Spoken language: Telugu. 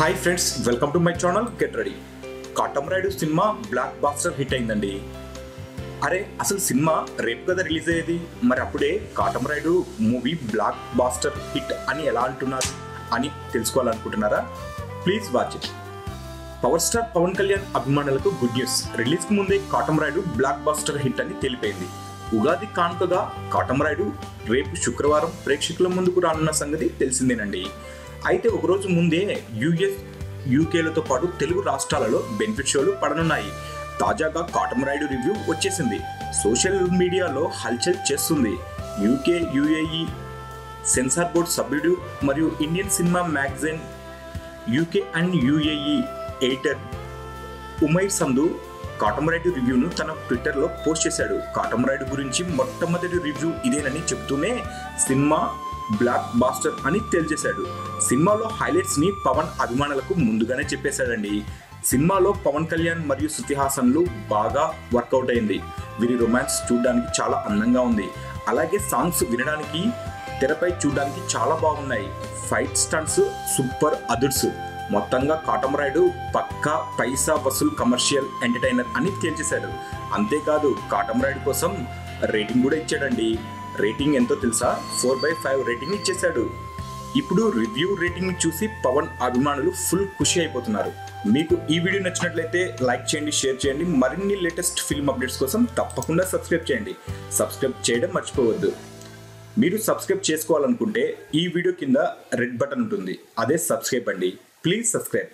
Hi friends welcome to my channel get ready Katamarayudu cinema blockbuster hit అయిందండి. అరే అసలు సినిమా రేపు కదా రిలీజ్ అయ్యేది? మరి అప్పుడే Katamarayudu movie blockbuster hit అని ఎలా అంటున్నారు అని తెలుసుకోవాలనుకుంటున్నారా? Please watch it power star Pawan Kalyan అభిమానులకు గుడ్ న్యూస్ రిలీజ్కి ముందే Katamarayudu blockbuster hit అని తెలిపింది. ఉగాది కానుకగా కాటం రాయుడు రేపు శుక్రవారం ప్రేక్షకుల ముందుకు రానున్న సంగతి తెలిసిందేనండి. అయితే ఒకరోజు ముందే యుఎస్ యూకేలతో పాటు తెలుగు రాష్ట్రాలలో బెనిఫిట్ షోలు పడనున్నాయి. తాజాగా కాటం రైడు రివ్యూ వచ్చేసింది. సోషల్ మీడియాలో హల్చల్ చేస్తుంది. యూకే యుఏఈ సెన్సార్ బోర్డ్ సభ్యుడు మరియు Indian cinema magazine UK and UAE editor Umair Sandhu Katamarayudu రివ్యూను తన ట్విట్టర్లో పోస్ట్ చేశాడు. కాటమరైడ్ గురించి మొట్టమొదటి రివ్యూ ఇదేనని చెప్తూనే సినిమా బ్లాక్ బాస్టర్ అని తేల్చేశాడు. సినిమాలో హైలైట్స్ని పవన్ అభిమానులకు ముందుగానే చెప్పేశాడండి. సినిమాలో పవన్ కళ్యాణ్ మరియు శృతిహాసన్లు బాగా వర్కౌట్ అయింది. వీరి రొమాన్స్ చూడడానికి చాలా అందంగా ఉంది. అలాగే సాంగ్స్ వినడానికి తెరపై చూడడానికి చాలా బాగున్నాయి. ఫైట్ స్టంట్స్ సూపర్ అదుర్స్ మొత్తంగా కాటం రైడు పక్కా పైసా వసూల్ కమర్షియల్ ఎంటర్టైనర్ అని తేల్చేశాడు. అంతేకాదు కాటం రైడ్ కోసం రేటింగ్ కూడా ఇచ్చాడండి. రేటింగ్ ఎంతో తెలుసా? ఫోర్ బై ఫైవ్ రేటింగ్ ఇచ్చేశాడు. ఇప్పుడు రివ్యూ రేటింగ్ చూసి పవన్ అభిమానులు ఫుల్ ఖుషి అయిపోతున్నారు. మీకు ఈ వీడియో నచ్చినట్లయితే లైక్ చేయండి షేర్ చేయండి. మరిన్ని లేటెస్ట్ ఫిల్మ్ అప్డేట్స్ కోసం తప్పకుండా సబ్స్క్రైబ్ చేయండి. సబ్స్క్రైబ్ చేయడం మర్చిపోవద్దు. మీరు సబ్స్క్రైబ్ చేసుకోవాలనుకుంటే ఈ వీడియో కింద రెడ్ బటన్ ఉంటుంది. అదే సబ్స్క్రైబ్ అండి. Please subscribe.